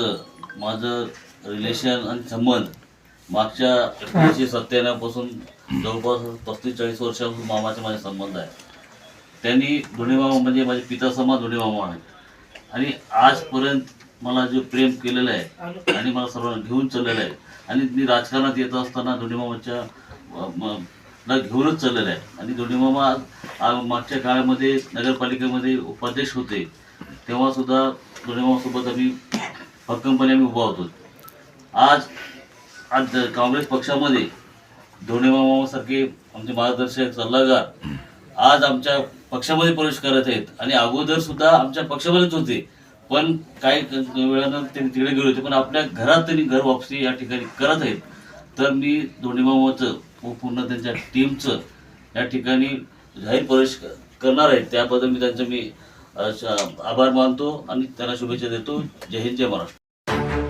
मामाचं माझं रिलेशन आणि संबंध मागच्या एकोणीसशे सत्त्याण्णवपासून जवळपास पस्तीस चाळीस वर्षापासून मामाचे माझे संबंध आहे त्यांनी धोणे मामा म्हणजे माझे पिता समान धोणे मामा आहेत. आणि आजपर्यंत मला जे प्रेम केलेलं आहे आणि मला सर्वांना घेऊन चाललेलं आहे आणि मी राजकारणात येत असताना धोणे मामाच्या ला घेऊनच चाललेलं आहे. आणि धोणे मामा मागच्या काळामध्ये नगरपालिकेमध्ये उपाध्यक्ष होते. तेव्हा सुद्धा मामासोबत आम्ही भक्कमपणे आम्ही उभा होतो. आज आज काँग्रेस पक्षामध्ये धोणे मामासारखे आमचे मार्गदर्शक सल्लागार आज आमच्या पक्षामध्ये प्रवेश करत आहेत. आणि अगोदर सुद्धा आमच्या पक्षामध्येच होते. पण काही वेळानं ते तिकडे गेले होते. पण आपल्या घरात त्यांनी घर वापसी या ठिकाणी करत आहेत. तर मी धोणे मामाचं व पूर्ण त्यांच्या टीमचं या ठिकाणी जाहीर प्रवेश करणार आहे. त्याबद्दल मी त्यांचं मी आभार मानतो आणि त्यांना शुभेच्छा देतो. जय हिंद जय महाराष्ट्र.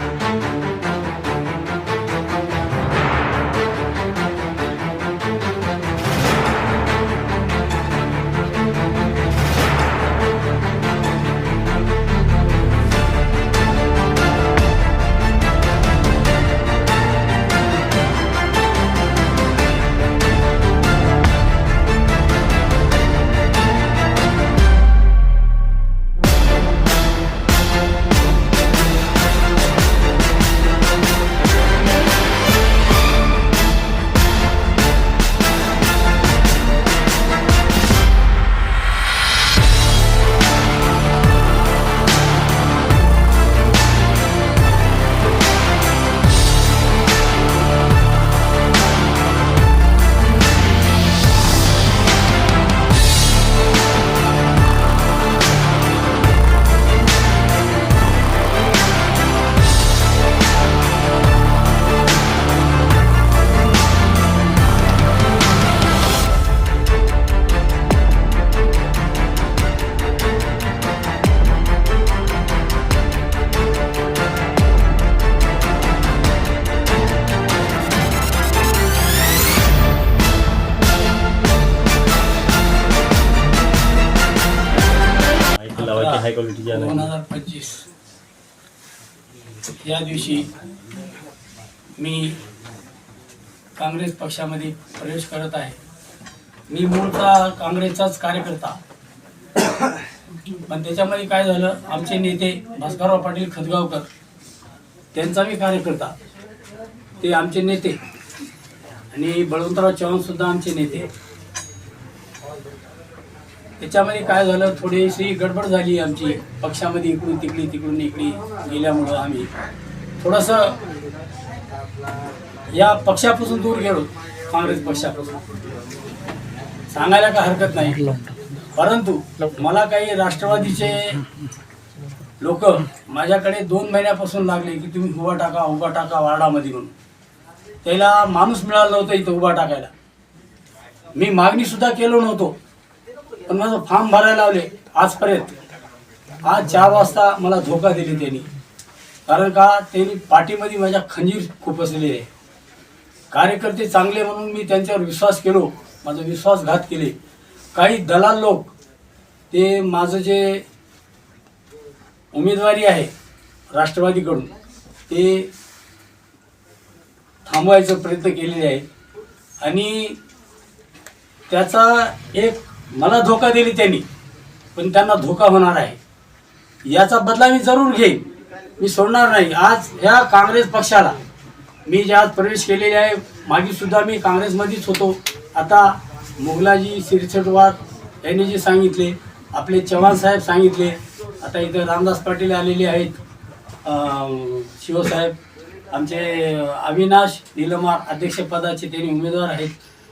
हाय क्वालिटीची दोन हजार पंचवीस. या दिवशी मी काँग्रेस पक्षामध्ये प्रवेश करत आहे. मी मूळचा काँग्रेसचाच कार्यकर्ता. पण त्याच्यामध्ये काय झालं आमचे नेते भास्करराव पाटील खतगावकर त्यांचा मी कार्यकर्ता. ते आमचे नेते. आणि बळवंतराव चव्हाण सुद्धा आमचे नेते. त्याच्यामध्ये काय झालं थोडीशी गडबड झाली आमची. पक्षामध्ये इकडून तिकडे तिकडून इकडे गेल्यामुळं आम्ही. थोडंसं या पक्षापासून दूर गेलो काँग्रेस पक्षापासून. सांगायला काय हरकत नाही. परंतु मला काही राष्ट्रवादीचे लोक माझ्याकडे दोन महिन्यापासून लागले की तुम्ही उभा टाका उभा टाका वार्डामध्ये म्हणून. त्याला माणूस मिळाला नव्हता इथं उभा टाकायला. मी मागणी सुद्धा केलो नव्हतो. पण माझं फॉर्म भरायला लावले आजपर्यंत. आज चार वाजता मला धोका दिली त्यांनी. कारण का त्यांनी पाठीमध्ये माझ्या खंजीर खुपसलेली आहे. कार्यकर्ते चांगले म्हणून मी त्यांच्यावर विश्वास केलो माझा विश्वासघात केले. काही दलाल लोक ते माझं जे उमेदवारी आहे राष्ट्रवादीकडून ते थांबवायचा प्रयत्न केलेले आहे आणि त्याचा एक मला धोका दिली त्यांनी पण त्यांना धोका होणार आहे. याचा बदला मी जरूर घेईन. मी सोडणार नाही. आज ह्या काँग्रेस पक्षाला मी जे आज प्रवेश केलेले आहे मागे सुद्धा मी काँग्रेसमध्येच होतो. आता मुघलाजी सिरसटवार यांनी जे सांगितले आपले चव्हाण साहेब सांगितले आता इथं रामदास पाटील आलेले आहेत शिवसाहेब आमचे अविनाश निलमार अध्यक्षपदाचे त्यांनी उमेदवार आहेत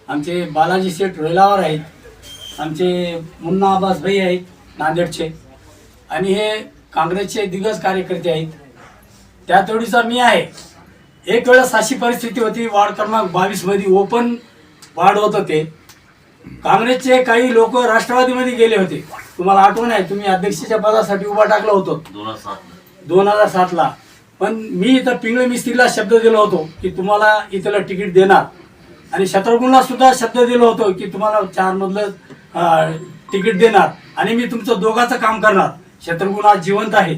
आमचे बालाजी शेठ रोहिलावर आहेत. आमचे मुन्ना आबास भाई आहेत नांदेडचे. आणि हे काँग्रेसचे दिग्गज कार्यकर्ते आहेत. त्या तोडीचा मी आहे. एक वेळेस अशी परिस्थिती होती वार्ड क्रमांक बावीसमध्ये ओपन वार्ड होतं ते. काँग्रेसचे काही लोक राष्ट्रवादीमध्ये गेले होते. तुम्हाला आठवण आहे तुम्ही अध्यक्षाच्या पदासाठी उभा टाकला होतो. दोन हजार सात दोन हजार सातला पण मी इथं पिंगळे मिस्त्रीला शब्द दिला होतो की तुम्हाला इथलं तिकीट देणार. आणि शत्रुघ्नला सुद्धा शब्द दिला होतो की तुम्हाला चार मधलं अं, तिकीट देणार. आणि मी तुमचं दोघाचं काम करणार. शत्रुघ्न आज जिवंत आहे.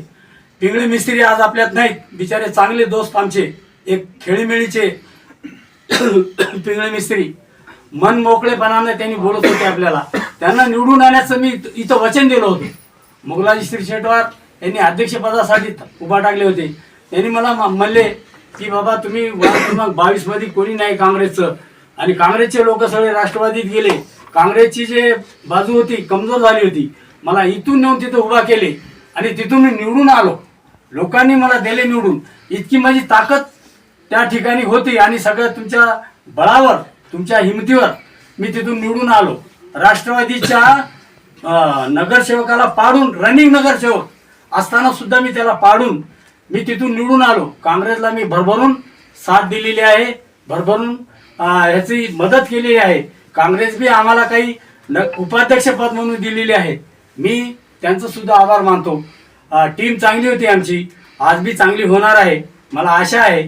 पिंगळे मिस्त्री आज आपल्यात नाहीत. बिचारे चांगले दोस्त आमचे. एक खेळीमेळीचे पिंगळे मिस्त्री. मन मोकळेपणाने त्यांनी बोलत होते आपल्याला. त्यांना निवडून आणण्याचं मी इथं- वचन दिलं होतं. मुघलाजी श्री शेटवार यांनी अध्यक्षपदासाठी उभा टाकले होते. त्यांनी मला म्हणले की बाबा तुम्ही वार्ड क्रमांक कोणी नाही काँग्रेसचं. आणि काँग्रेसचे लोक सगळे राष्ट्रवादीत गेले. काँग्रेसची जे बाजू होती कमजोर झाली होती मला इथून नेऊन तिथं उभा केले आणि तिथून मी निवडून आलो. लोकांनी मला दिले निवडून. इतकी माझी ताकद त्या ठिकाणी होती आणि सगळं तुमच्या बळावर तुमच्या हिमतीवर मी तिथून निवडून आलो. राष्ट्रवादीच्या नगरसेवकाला पाडून रनिंग नगरसेवक असताना सुद्धा मी त्याला पाडून मी तिथून निवडून आलो. काँग्रेसला मी भरभरून साथ दिलेली आहे भरभरून ह्याची मदत केलेली आहे. काँग्रेस बी आम्हाला काही न उपाध्यक्षपद म्हणून दिलेली आहे. मी त्यांचं सुद्धा आभार मानतो. टीम चांगली होती आमची. आज बी चांगली होणार आहे. मला आशा आहे.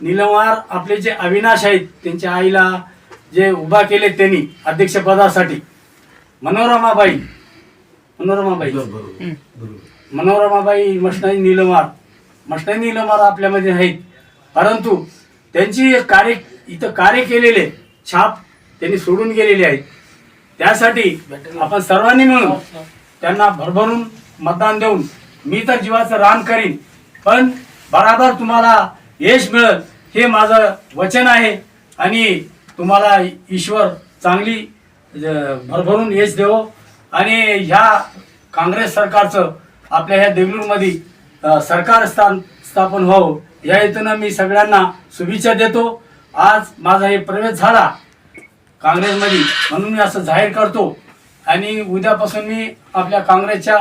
निलवार आपले जे अविनाश आहेत त्यांच्या आईला जे उभा केले त्यांनी अध्यक्षपदासाठी मनोरमाबाई. मनोरमाबाई. मनोरमाबाई मष्टाई निलमार मष्टाई निलमार आपल्यामध्ये आहेत. परंतु त्यांची एक कार्य इथं कार्य केलेले छाप त्यांनी सोडून गेलेले आहेत. त्यासाठी आपण सर्वांनी मिळून त्यांना भरभरून मतदान देऊन मी तर जीवाचं रान करीन पण बराबर तुम्हाला यश मिळेल हे माझं वचन आहे आणि तुम्हाला ईश्वर चांगली भरभरून यश देवो. आणि ह्या काँग्रेस सरकारचं आपल्या ह्या देगलूरमध्ये सरकार स्थान स्थापन व्हावं या हेतूनं मी सगळ्यांना शुभेच्छा देतो. आज माझा हे प्रवेश झाला. काँग्रेसमध्ये. म्हणून मी असं जाहीर करतो. आणि उद्यापासून मी आपल्या काँग्रेसच्या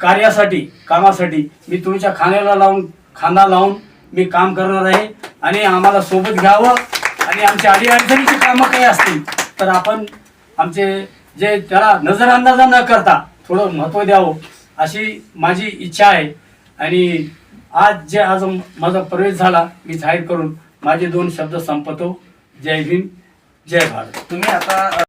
कार्यासाठी कामासाठी मी तुमच्या खाण्याला लावून खांदा लावून मी काम करणार आहे. आणि आम्हाला सोबत घ्यावं. आणि आमच्या अडीअडचणीची कामं काही असतील तर आपण आमचे जे त्याला नजरअंदाजा न करता थोडं महत्त्व द्यावं अशी माझी इच्छा आहे. आणि आज जे आज माझा प्रवेश झाला मी जाहीर करून माझे दोन शब्द संपतो. जय भीम जय भारत. तुम्ही आता